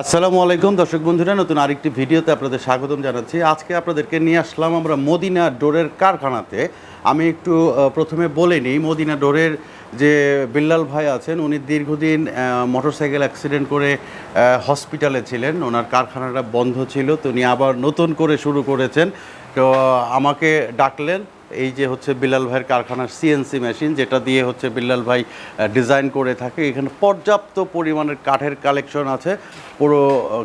আসসালামু আলাইকুম, দর্শক বন্ধুরা, নতুন আরেকটি ভিডিওতে আপনাদের স্বাগতম জানাচ্ছি। আজকে আপনাদেরকে নিয়ে আসলাম আমরা মদিনা ডোরের কারখানাতে। আমি একটু প্রথমে বলে নিই, মদিনা ডোরের যে বিল্লাল ভাই আছেন, উনি দীর্ঘদিন মোটরসাইকেল অ্যাক্সিডেন্ট করে হসপিটালে ছিলেন। ওনার কারখানাটা বন্ধ ছিল, তো উনি আবার নতুন করে শুরু করেছেন। তো আমাকে ডাকলেন এই যে হচ্ছে বিল্লাল ভাইয়ের কারখানার সিএনসি মেশিন যেটা দিয়ে হচ্ছে বিল্লাল ভাই ডিজাইন করে থাকে, এখানে পর্যাপ্ত পরিমাণের কাঠের কালেকশন আছে। পুরো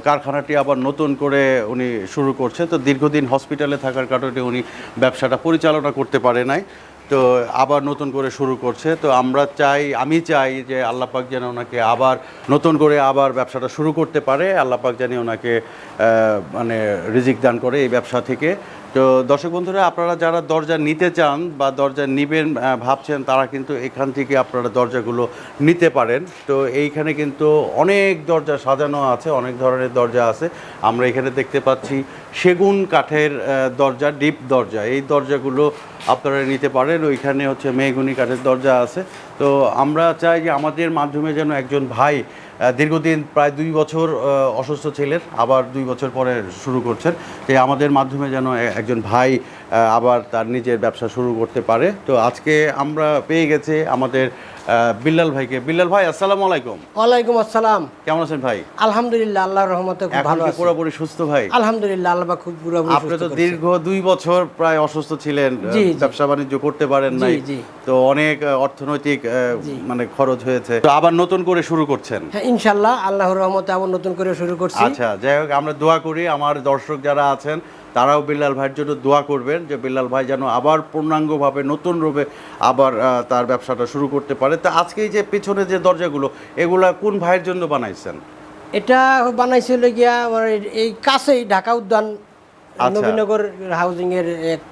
কারখানাটি আবার নতুন করে উনি শুরু করছে। তো দীর্ঘদিন হসপিটালে থাকার কারণে উনি ব্যবসাটা পরিচালনা করতে পারে নাই। তো আবার নতুন করে শুরু করছে। তো আমরা চাই, আমি চাই যে আল্লাপাক যেন ওনাকে আবার নতুন করে আবার ব্যবসাটা শুরু করতে পারে। আল্লাপাক যেন ওনাকে মানে রিজিক দান করে এই ব্যবসা থেকে। তো দর্শক বন্ধুরা, আপনারা যারা দরজা নিতে চান বা দরজা নিবেন ভাবছেন তারা কিন্তু এখান থেকে আপনারা দরজাগুলো নিতে পারেন। তো এইখানে কিন্তু অনেক দরজা সাজানো আছে, অনেক ধরনের দরজা আছে। আমরা এখানে দেখতে পাচ্ছি সেগুন কাঠের দরজা, ডিপ দরজা। এই দরজাগুলো আপনারা নিতে পারেন। ওইখানে হচ্ছে মেহগুনি কাঠের দরজা আছে। তো আমরা চাই যে আমাদের মাধ্যমে যেন একজন ভাই দীর্ঘদিন প্রায় দুই বছর অসুস্থ ছেলের, আবার দুই বছর পরে শুরু করছেন। যে আমাদের মাধ্যমে যেন একজন ভাই আবার তার নিজের ব্যবসা শুরু করতে পারে। তো আজকে আমরা পেয়ে গেছে আমাদের বিল্লাল ভাইকে। বিল্লাল ভাই আসসালামু আলাইকুম। ওয়ালাইকুম আসসালাম। কেমন আছেন ভাই? আলহামদুলিল্লাহ আল্লাহর রহমতে খুব ভালো আছি। পুরোপুরি সুস্থ ভাই? আলহামদুলিল্লাহ আল্লাহ খুব পুরোপুরি আপনি তো দীর্ঘ দুই বছর প্রায় অসুস্থ ছিলেন। ব্যবসা বাণিজ্য করতে পারেন নাই। তো অনেক অর্থনৈতিক মানে খরচ হয়েছে। তো আবার নতুন করে শুরু করছেন? হ্যাঁ ইনশাল্লাহ আল্লাহর রহমতে আবার নতুন করে শুরু করছি। আচ্ছা যাই হোক আমরা দোয়া করি আমার দর্শক যারা আছেন তারাও বিল্লাল ভাইয়ের জন্য দোয়া করবেন যে বিল্লাল ভাই যেন আবার পূর্ণাঙ্গভাবে, নতুন রূপে আবার তার ব্যবসাটা শুরু করতে পারে তা আজকেই যে পেছনে যে দরজাগুলো, এগুলা কোন ভাইয়ের জন্য বানাইছেন এটা বানাইছিল গিয়া এই- কাছেই ঢাকা উদ্যান। নবীনগর হাউজিং এর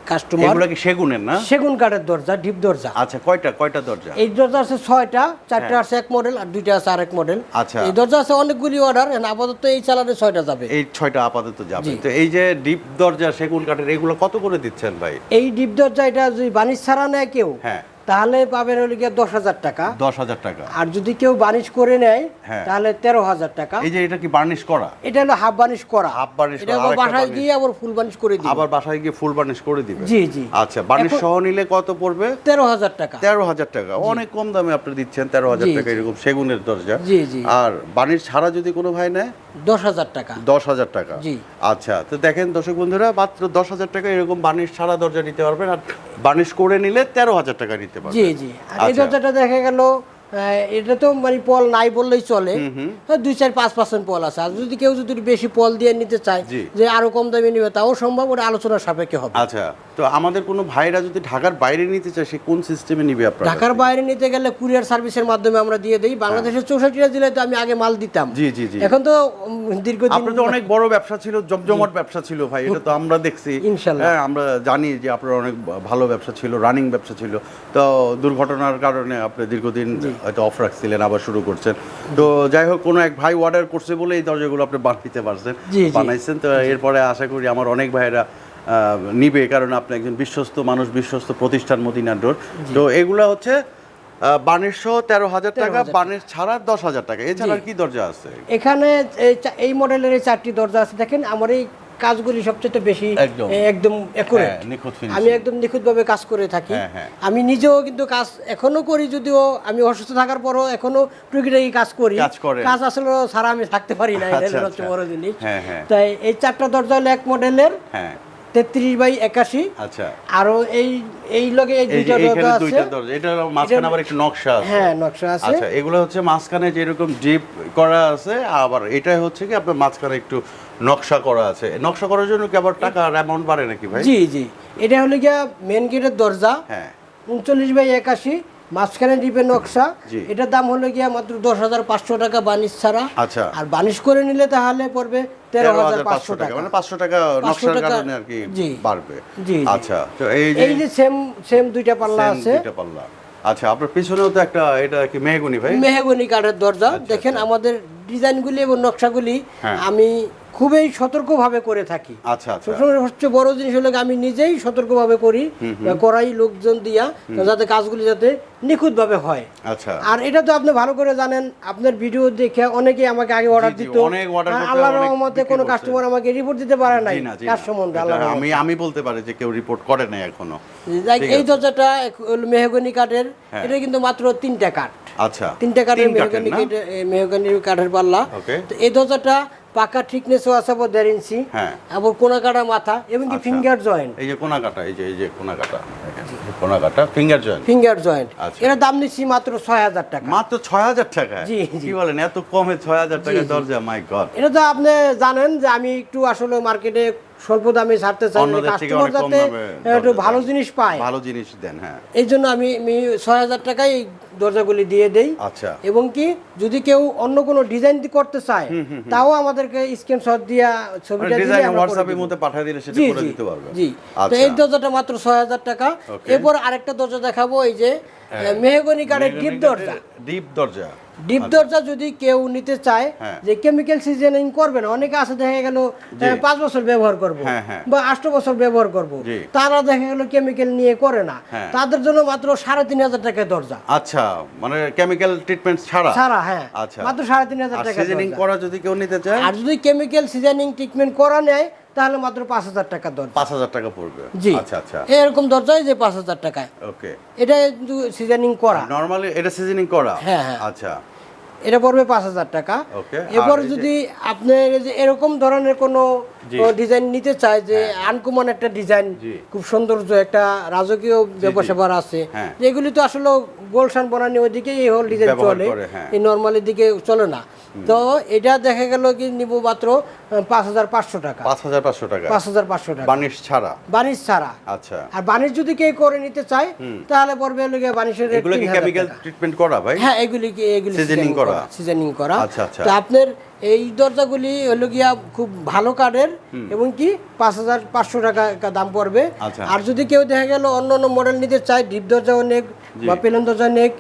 কাস্টমার এগুলা কি সেগুনের না? সেগুন কাঠের দরজা ডিপ দরজা। আচ্ছা কয়টা কয়টা দরজা? এই দরজা আছে ছয়টা চারটা আছে এক মডেল আর দুইটা আছে আরেক মডেল আচ্ছা। এই দরজা আছে অনেকগুলি অর্ডার আপাতত এই চালানে ছয়টা যাবে। এই ছয়টা আপাতত যাবে। তো এই যে ডিপ দরজা সেগুন কাঠের এগুলো কত করে দিচ্ছেন ভাই? এই ডিপ দরজা এটা যদি বানিশ ছাড়া নেয় কেউ হ্যাঁ। তাহলে পাবেন হলে গিয়ে দশ হাজার টাকা। দশ হাজার টাকা। আর যদি কেউ বানিশ করে নেয় হ্যাঁ। তাহলে তেরো হাজার টাকা। এই যে এটা কি বার্নিশ করা? এটা হলো হাফ বানিশ করা। হাফ বার্নিশ এটা আবার বাসায় গিয়ে আবার ফুল বানিশ করে দিই আবার বাসায় গিয়ে ফুল বার্নিশ করে দিবে? জি জি। আচ্ছা বার্নিশ সহ নিলে কত পড়বে? তেরো হাজার টাকা। তেরো হাজার টাকা। অনেক কম দামে আপনি দিচ্ছেন তেরো হাজার টাকা এরকম সেগুনের দরজা। জি জি। আর বার্নিশ ছাড়া যদি কোনো ভাই নেয়? দশ হাজার টাকা। দশ হাজার টাকা। জি। আচ্ছা তো দেখেন দর্শক বন্ধুরা মাত্র দশ হাজার টাকা এরকম বার্নিশ ছাড়া দরজা নিতে পারবেন। আর বার্নিশ করে নিলে তেরো হাজার টাকা নিতে পারবেন জি জি এই আচ্ছা। দরজাটা দেখা গেল এটা তো মানে পল নাই বললেই চলে। হ্যাঁ, দুই চার পাঁচ পার্সেন্ট পল আছে। আর যদি কেউ যদি বেশি পল দিয়ে নিতে চায় যে আরও কম দামে নিবে তাও সম্ভব ওটা আলোচনার সাপেক্ষে হবে। আচ্ছা তো আমাদের কোনো ভাইরা যদি ঢাকার বাইরে নিতে চায় সে কোন সিস্টেমে নিবে আপনার? ঢাকার বাইরে নিতে গেলে কুরিয়ার সার্ভিসের মাধ্যমে আমরা দিয়ে দিই। বাংলাদেশের চৌষট্টিটা জেলায় তো আমি আগে মাল দিতাম। জি জি জি। এখন তো দীর্ঘদিন আপনার তো অনেক বড় ব্যবসা ছিল জমজমাট ব্যবসা ছিল ভাই এটা তো আমরা দেখছি। ইনশাল্লাহ। হ্যাঁ আমরা জানি যে আপনার অনেক ভালো ব্যবসা ছিল রানিং ব্যবসা ছিল। তো দুর্ঘটনার কারণে আপনি দীর্ঘদিন হয়তো অফ রাখছিলেন আবার শুরু করছেন। তো যাই হোক কোনো এক ভাই অর্ডার করছে বলে এই দরজাগুলো আপনি বানাইতে পারছেন। বানাইছেন। তো এরপরে আশা করি আমার অনেক ভাইরা নিবে কারণ আপনি একজন বিশ্বস্ত মানুষ বিশ্বস্ত প্রতিষ্ঠান মদিনার ডোর তো এগুলা হচ্ছে বানের সহ তেরো হাজার টাকা বানের ছাড়া দশ হাজার টাকা। এছাড়া কি দরজা আছে? এখানে এই এই মডেলের এই চারটি দরজা আছে। দেখেন আমার এই কাজগুলি সবচেয়ে বেশি একদম। আমি একদম হ্যাঁ, নিখুঁত ভাবে আমি একদম নিখুঁতভাবে কাজ করে থাকি হ্যাঁ, হ্যাঁ। আমি নিজেও কিন্তু কাজ এখনও করি যদিও আমি অসুস্থ থাকার পরও এখনও টুকিটাকি কাজ করি কাজ। আসলে ছাড়া আমি থাকতে পারি না এটা আচ্ছা, হচ্ছে আচ্ছা। বড় জিনিস। তাই এই চারটা দরজা হলো এক মডেলের তেত্রিশ বাই একাশি। আচ্ছা। আরও এই এই লগে এই এই দুইটা দরজা আছে। এটা মাঝখানে আবার একটু নকশা আছে। হ্যাঁ নকশা আছে। আচ্ছা এগুলো হচ্ছে মাঝখানে যেরকম ডিপ করা আছে আবার এটাই হচ্ছে কি আপনার মাঝখানে একটু নকশা করা আছে। নকশা করার জন্য কি আবার টাকার অ্যামাউন্ট বাড়ে নাকি ভাই? জি জি। এটা হলো গিয়া মেন গেটের দরজা। হ্যাঁ। উনচল্লিশ বাই একাশি। মাঝখানে দিবে নকশা। এটার দাম হলো গিয়া মাত্র দশ হাজার পাঁচশো টাকা বানিশ ছাড়া। আচ্ছা। আর বানিশ করে নিলে তাহলে পড়বে তেরো হাজার পাঁচশো টাকা মানে পাঁচশো টাকা 500 নকশার কারণে আর কি। বাড়বে। জি। আচ্ছা তো এই যে এই যে সেম সেম দুইটা পাল্লা আছে। দুইটা পাল্লা। আচ্ছা আপনার পিছনেও তো একটা এটা কি মেহগুনি ভাই? মেহগুনি কাঠের দরজা। দেখেন আমাদের ডিজাইনগুলি এবং নকশাগুলি হ্যাঁ। আমি খুবই সতর্কভাবে করে থাকি। আচ্ছা আচ্ছা। সবচেয়ে বড় জিনিস হলো আমি নিজেই সতর্কভাবে করি করাই লোকজন দিয়া যাতে কাজগুলি যাতে নিখুঁতভাবে হয়। আচ্ছা। আর এটা তো আপনি ভালো করে জানেন আপনার ভিডিও দেখে অনেকেই আমাকে আগে অর্ডার দিত। আল্লাহর রহমতে কোনো কাস্টমার আমাকে রিপোর্ট দিতে পারে নাই জি না, কার সম্বন্ধে এটা আল্লাহর আমি আমি বলতে পারি যে কেউ রিপোর্ট করে নাই এখনও। এই। দরজাটা মেহগনি কাঠের হ্যাঁ। এটা কিন্তু মাত্র তিনটা কাঠ। আচ্ছা তিনটা কাঠের মেহগনি না? মেহগনি কাঠের পাল্লা। তো এই দরজাটা পাকা ঠিকনেসও আছে আবার দেড় ইঞ্চি। হ্যাঁ। আবার কোনা কাটা মাথা এবং কি আচ্ছা। Finger joint. এই যে কোনা কাটা এই যে এই যে কোনা কাটা কোনা কাটা ফিঙ্গার জয়েন্ট। Finger joint. আচ্ছা। এর দাম নিচ্ছি মাত্র ছয় হাজার টাকা। মাত্র ছয় হাজার টাকা? জি, জি। কি বলেন এত কমে ছয় হাজার টাকা দরজা মাই গড এটা তো আপনি জানেন যে আমি একটু আসলে মার্কেটে স্বল্প দামে ছাড়তে চাই কাস্টমার যাতে একটু ভালো জিনিস পায়। ভালো জিনিস দেন হ্যাঁ। এই জন্য আমি ছয় হাজার টাকায় এই দরজাগুলি দিয়ে দেই। আচ্ছা। এবং কি যদি কেউ অন্য কোনো ডিজাইন করতে চায় তাও আমাদেরকে স্ক্রিনশট দিয়া ছবিটা দিলে ডিজাইন আমরা হোয়াটসঅ্যাপের মধ্যে পাঠিয়ে দিলে সেটা করে দিতে পারবে। জি। তো আচ্ছা। এই দরজাটা মাত্র ছয় হাজার টাকা। Okay. এরপর আরেকটা দরজা দেখাবো এই যে মেহগনি কাঠের ডিপ দরজা। ডিপ দরজা। ডিপ দরজা যদি কেউ নিতে চায় হ্যাঁ। যে কেমিক্যাল সিজনিং করবে না অনেকে আছে দেখা গেল পাঁচ বছর ব্যবহার করব হ্যাঁ, হ্যাঁ। বা আষ্ট বছর ব্যবহার করব। তারা দেখা গেল কেমিক্যাল নিয়ে করে না। তাদের জন্য মাত্র সাড়ে তিন হাজার টাকা দরজা। আচ্ছা মানে কেমিক্যাল ট্রিটমেন্ট ছাড়া? ছাড়া হ্যাঁ। আচ্ছা। মাত্র সাড়ে তিন হাজার টাকা সিজনিং করা যদি কেউ নিতে চায়? আর যদি কেমিক্যাল সিজনিং ট্রিটমেন্ট করা নেয় তাহলে মাত্র পাঁচ হাজার টাকা দর পাঁচ হাজার টাকা পড়বে। জি। আচ্ছা আচ্ছা। এরকম দরজায় যে পাঁচ হাজার টাকায়। ওকে। এটা কিন্তু সিজনিং করা। নর্মালি এটা সিজনিং করা? হ্যাঁ, হ্যাঁ। আচ্ছা। এটা পড়বে পাঁচ হাজার টাকা। এরপর যদি আপনার এরকম ধরনের কোনো জি। ডিজাইন নিতে চায় যে আনকমন একটা ডিজাইন খুব সৌন্দর্য একটা রাজকীয় ব্যবসা আছে। হ্যাঁ। এগুলি তো আসলে গোলশান বনানি ওইদিকে এই হল ডিজাইন চলে। হ্যাঁ। এই নর্মালের দিকে চলে না। তো এটা দেখা গেল কি নিব মাত্র পাঁচ হাজার পাঁচশো টাকা। পাঁচ হাজার পাঁচশো টাকা। পাঁচ হাজার পাঁচশো টাকা। বার্নিশ ছাড়া? বানিশ ছাড়া। আচ্ছা। আর বানিশ যদি কেউ করে নিতে চায় তাহলে পড়বে হলো গিয়ে বানিশের এগুলো কি কেমিক্যাল ট্রিটমেন্ট করা ভাই? হ্যাঁ এগুলি কি এগুলি Seasoning করা? সিজনিং করা। আচ্ছা, আচ্ছা। তো আপনার এই দরজাগুলি হলো গিয়া খুব ভালো কাঠের এবং কি পাঁচ হাজার পাঁচশো টাকা দাম পড়বে। আচ্ছা। আর যদি কেউ দেখা গেল অন্য অন্য মডেল নিতে চায় ডিপ দরজা অনেক বা পেলন দরজা অনেক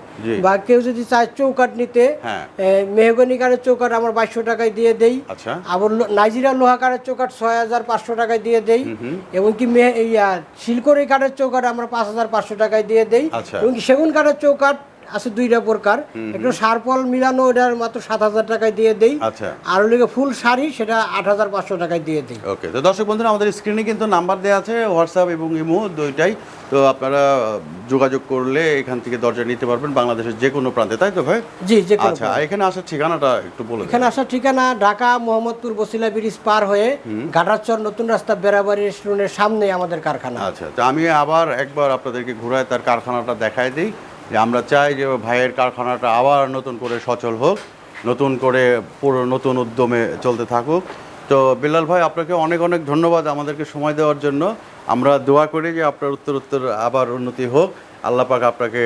বা কেউ যদি চায় চৌকাট নিতে হ্যাঁ। মেহগনি কাঠের চৌকাট আমার বাইশশো টাকায় দিয়ে দেই। আচ্ছা। আবার নাইজিরা লোহা কাঠের চৌকাট ছয় হাজার পাঁচশো টাকায় দিয়ে দেই। এবং কি মে- ইয়া শিলকড়ি কাঠের চৌকাট আমরা পাঁচ হাজার পাঁচশো টাকায় দিয়ে দেই। আচ্ছা। এবং সেগুন কাঠের চৌকাট আছে দুইটা প্রকার। একটু সারপল মিলানো ওটার মাত্র সাত হাজার টাকায় দিয়ে দেই। আচ্ছা। আর ওগুলো ফুল শাড়ি সেটা আট হাজার পাঁচশো টাকায় দিয়ে দিই। ওকে তো দর্শক বন্ধুরা আমাদের স্ক্রিনে কিন্তু নাম্বার দেওয়া আছে হোয়াটসঅ্যাপ এবং ইমো দুইটাই। তো আপনারা যোগাযোগ করলে এখান থেকে দরজা নিতে পারবেন বাংলাদেশের যে কোনো প্রান্তে তাই তো ভাই? জি যে আচ্ছা এখানে আসার ঠিকানাটা একটু বলুন এখানে আসার ঠিকানা ঢাকা মোহাম্মদপুর বসিলা ব্রিজ পার হয়ে ঘাটারচর নতুন রাস্তা বেড়াবাড়ি রেস্টুরেন্টের সামনে আমাদের কারখানা। আচ্ছা তো আমি আবার একবার আপনাদেরকে ঘুরায় তার কারখানাটা দেখায় দিই। যে আমরা চাই যে ভাইয়ের কারখানাটা আবার নতুন করে সচল হোক, নতুন করে পুরো নতুন উদ্যমে চলতে থাকুক। তো বিল্লাল ভাই, আপনাকে অনেক অনেক ধন্যবাদ আমাদেরকে সময় দেওয়ার জন্য। আমরা দোয়া করি যে আপনার উত্তর উত্তর আবার উন্নতি হোক। আল্লাহ পাক আপনাকে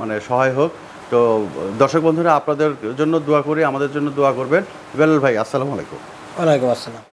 মানে সহায় হোক। তো দর্শক বন্ধুরা, আপনাদের জন্য দোয়া করি, আমাদের জন্য দোয়া করবেন। বিল্লাল ভাই, আসসালামু আলাইকুম। ওয়ালাইকুম আসসালাম।